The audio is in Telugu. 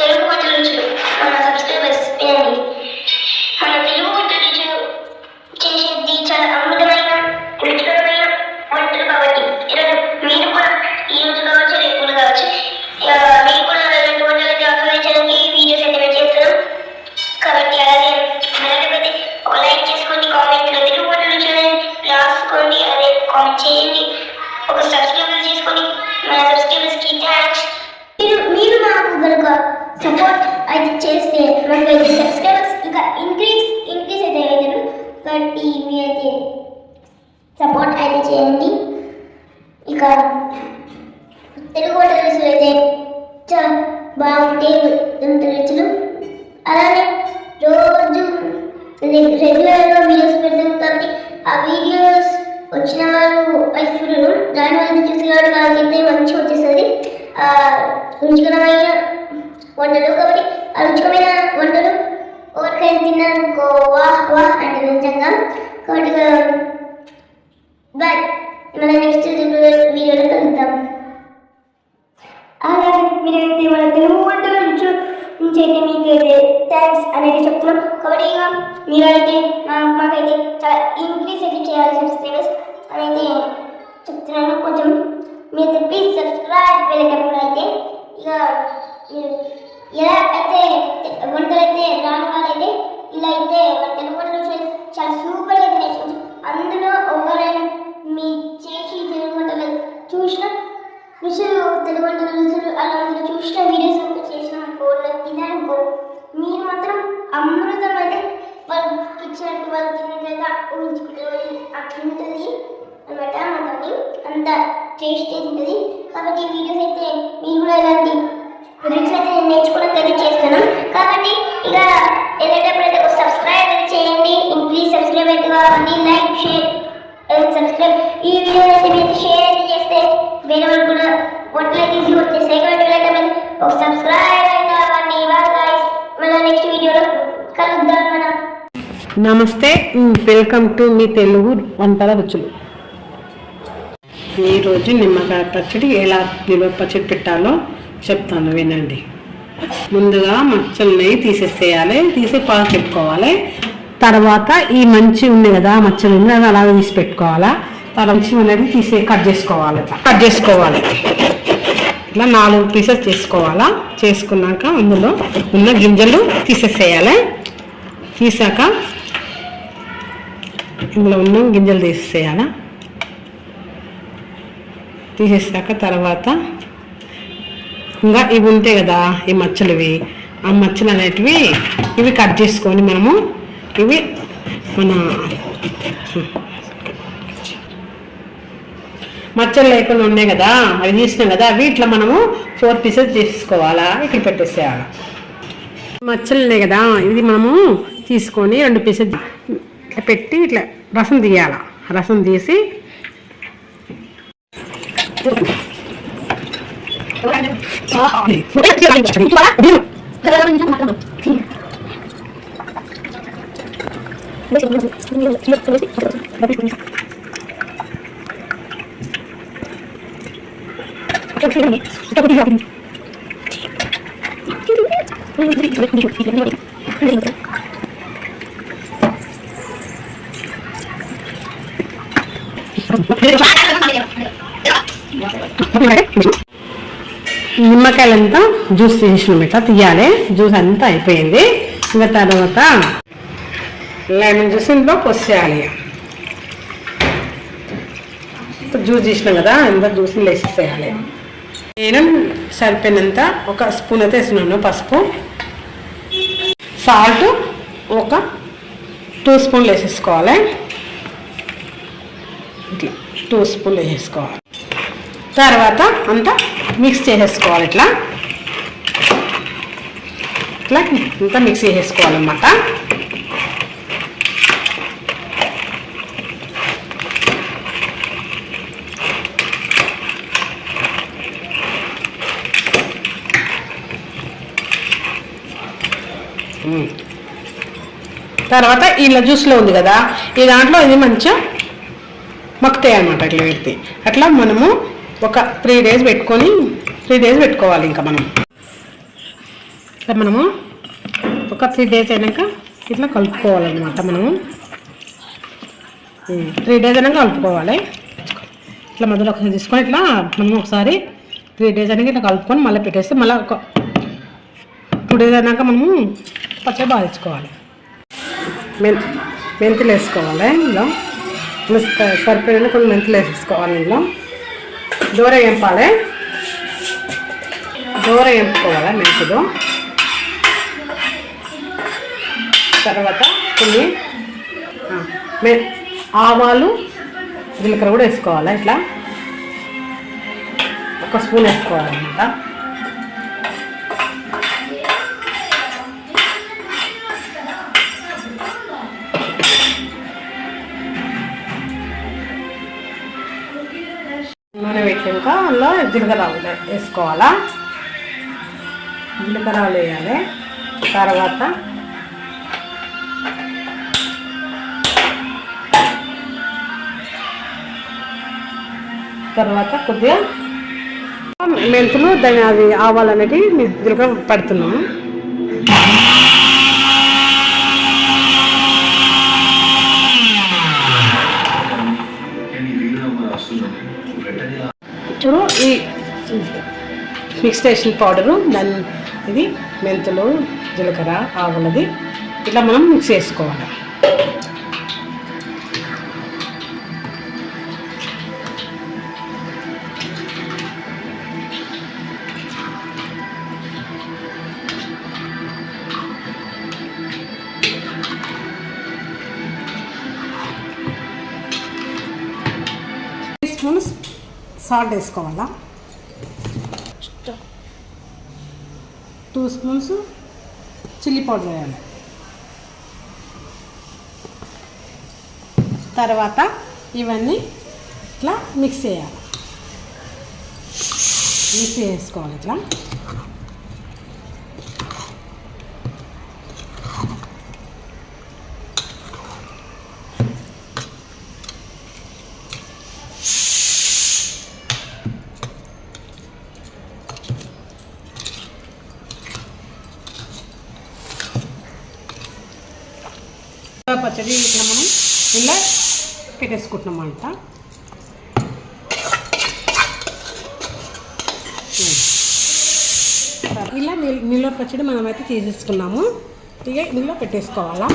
తెలుగు వంట మన సబ్స్క్రైబర్స్ వినండి. మన తెలుగు వంట రుచులు చేసేది చాలా అమృతమైన రుచికరమైన వంటలు కాబట్టి ఈరోజు మీరు కూడా ఈ రోజు కావచ్చు రేపు కావచ్చు మీరు కూడా ఇలాంటి వంటలకి ఆహ్వానించడానికి ఈ వీడియోస్ అయితే మేము చేస్తున్నాం. కాబట్టి అలాగే మొదటిపైతే ఒక లైక్ చేసుకోండి కామెంట్లో తెలుగు వంట రుచులు రాసుకోండి అదే కామెంట్ చేయండి. ఒక సబ్స్క్రైబర్ చేసుకోండి. మన సబ్స్క్రైబర్స్కి థ్యాంక్స్ మీరు మీరు మాకు కనుక సపోర్ట్ అయితే చేస్తే మనకు అయితే సబ్స్క్రైబర్స్ ఇంకా ఇంక్రీజ్ ఇంక్రీజ్ అయితే అవుతారు కాబట్టి అయితే సపోర్ట్ అయితే చేయండి ఇక తెలుగు వంట రుచులు అయితే చాలా బాగుంటాయి వంట రుచులు అలానే రోజు రెగ్యులర్గా వీడియోస్ పెడతాం కాబట్టి ఆ వీడియోస్ వచ్చిన వాళ్ళు అయితే చూడరు. దాని వల్ల చూసి వాళ్ళకైతే మంచిగా వచ్చేస్తుంది. రుచికరమైన వంటలు కాబట్టి ఆ రుచికరమైన వంటలు ఎవరికైనా తిన్నారనుకో వాహ్ వాహ్ అంటే నిజంగా. కాబట్టి బాయ్. మన నెక్స్ట్ వీడియోలో కలుద్దాం. అలాగే మీరైతే మన తెలుగు వంటల రుచి నుంచి అయితే మీకైతే థ్యాంక్స్ అనేది చెప్తున్నాం. కాబట్టి ఇక మీరైతే మా- మాకైతే చాలా ఇంక్రీజ్ అయితే చేయాలి సబ్స్క్రైబర్స్ అనేది చెప్తున్నాను. కొంచెం మీరు ప్లీజ్ సబ్స్క్రైబ్ వెళ్ళేటప్పుడు అయితే ఇక మీరు ఎలా అయితే వంటలు అయితే రాని వాళ్ళైతే ఇలా అయితే మన తెలుగు వంటలు చాలా సూపర్గా అయితే నేర్చుకోవచ్చు అందులో ఎవరైనా మీ చేసి తెలుగు వంటలు చూసిన రుచులు తెలుగు వంటల రుచులు అలా అందులో చూసిన వీడియోస్ అంతా చేసిన ఫోన్లో తినాలనుకో మీరు మాత్రం అమృతం అయితే వాళ్ళకి ఇచ్చినట్టు వాళ్ళు తిన్నట్లుగా ఊహించుకుంటే అట్లా ఉంటుంది. అనమాట మాతోని అంత టేస్ట్ ఉంటుంది కాబట్టి ఈ వీడియోస్ అయితే మీరు కూడా ఇలాంటి రుచులు అయితే నేను నేర్చుకోవడానికి అయితే చేస్తున్నాను కాబట్టి ఇక వెళ్ళేటప్పుడు అయితే ఒక సబ్స్క్రైబ్ అయితే చేయండి ప్లీజ్ సబ్స్క్రైబ్ అయితే కావాలి లైక్ షేర్ అండ్ సబ్స్క్రైబ్ ఈ వీడియో అయితే మీరు షేర్ అయితే చేస్తే వేరే వాళ్ళు కూడా వంటలు అయితే ఈజీ వచ్చేస్తాయి కాబట్టి వెళ్ళేటప్పుడు ఒక సబ్స్క్రైబ్ అయితే అవ్వండి మళ్ళీ నెక్స్ట్ వీడియోలో కలుద్దాం మనం. నమస్తే వెల్కమ్ టు మీ తెలుగు వంటల రుచులు. ఈరోజు నిమ్మకాయ పచ్చడి ఎలా నిల్వ పచ్చడి పెట్టాలో చెప్తాను వినండి. ముందుగా మచ్చల్ని తీసేసేయాలి తీసి పాలు పెట్టుకోవాలి. తర్వాత ఈ మంచి ఉంది కదా మచ్చలు ఉంది అది అలాగే తీసి పెట్టుకోవాలా? తర్వాత అనేది తీసి కట్ చేసుకోవాలి. కట్ చేసుకోవాలి. ఇట్లా నాలుగు పీసెస్ చేసుకోవాలా? చేసుకున్నాక అందులో ఉన్న గింజలు తీసేసేయాలి. తీసాక ఇందులో ఉన్న గింజలు తీసేయాలా తీసేసాక తర్వాత ఇంకా ఇవి ఉంటాయి కదా ఈ మచ్చలువి. ఆ మచ్చలు అనేటివి ఇవి కట్ చేసుకొని మనము ఇవి మన మచ్చలు లేకుండా ఉన్నాయి కదా అవి తీసినాం కదా అవి ఇట్లా మనము ఫోర్ పీసెస్ చేసుకోవాలా? ఇక్కడ పెట్టేసేయాలి? మచ్చలు ఉన్నాయి కదా ఇది మనము తీసుకొని రెండు పీసెస్ ఇట్లా పెట్టి ఇట్లా రసం తీయాల? రసం తీసి నిమ్మకాయలంతా జ్యూస్ తీసినాం ఇట్లా తీయాలి. జ్యూస్ అంతా అయిపోయింది. ఇంకా తర్వాత లెమన్ జ్యూస్ ఇంట్లో పొసేయాలి జ్యూస్ తీసినాం కదా ఇంత జ్యూస్ వేసేసేయాలి. నేను సరిపోయినంత ఒక స్పూన్ అయితే వేసినాను పసుపు. సాల్ట్ ఒక టూ స్పూన్లు వేసేసుకోవాలి. ఇట్లా టూ స్పూన్లు వేసేసుకోవాలి. తర్వాత అంతా మిక్స్ చేసేసుకోవాలి ఇట్లా. ఇట్లా అంతా మిక్స్ చేసేసుకోవాలన్నమాట. తర్వాత ఇలా జ్యూస్లో ఉంది కదా ఈ దాంట్లో ఇది మంచిగా మక్కుతాయి అనమాట అట్లా పెడితే. అట్లా మనము ఒక త్రీ డేస్ పెట్టుకొని త్రీ డేస్ పెట్టుకోవాలి ఇంకా మనం. ఇట్లా మనము ఒక త్రీ డేస్ అయినాక ఇట్లా కలుపుకోవాలన్నమాట మనము. త్రీ డేస్ అయినాక కలుపుకోవాలి. ఇట్లా మధ్యలో ఒకసారి తీసుకొని ఇట్లా మనం ఒకసారి త్రీ డేస్ అయినాక ఇట్లా కలుపుకొని మళ్ళీ పెట్టేస్తే మళ్ళీ ఒక టూ డేస్ అయినాక మనము పచ్చ బాధించుకోవాలి మెన్ మెంతులు వేసుకోవాలి ఇందులో. సరిపోయిన కొన్ని మెంతులు వేసేసుకోవాలి ఇందులో. దూర వేంపాలి. దూర వేపుకోవాలి మెంతులు. తర్వాత కొన్ని మె ఆవాలు జీలకర్ర కూడా వేసుకోవాలి ఇట్లా? ఒక స్పూన్ వేసుకోవాలన్నమాట. నూనె పెట్టాక అందులో జీలకర్రలు వేసుకోవాలా? జీలకర్రలు వేయాలి. తర్వాత తర్వాత కొద్దిగా మెంతులు దాని అది ఆవాలు అనేటివి జీలకర్ర పెడుతున్నాము. చూడు ఈ మిక్స్ చేసిన పౌడరు దాని ఇది మెంతులు జీలకర్ర ఆవులది. ఇట్లా మనం మిక్స్ చేసుకోవాలి. స్పూన్ సాల్ట్ వేసుకోవాలా? టూ స్పూన్స్ చిల్లీ పౌడర్ వేయాలి. తర్వాత ఇవన్నీ ఇట్లా మిక్స్ చేయాలి. మిక్స్ చేసుకోవాలి ఇట్లా. పచ్చడి ఇట్లా మనం ఇలా పెట్టేసుకుంటున్నాం అంట ఇలా నిల్- నిల్వ పచ్చడి మనమైతే తీసేసుకున్నాము ఇక ఇందులో పెట్టేసుకోవాలా.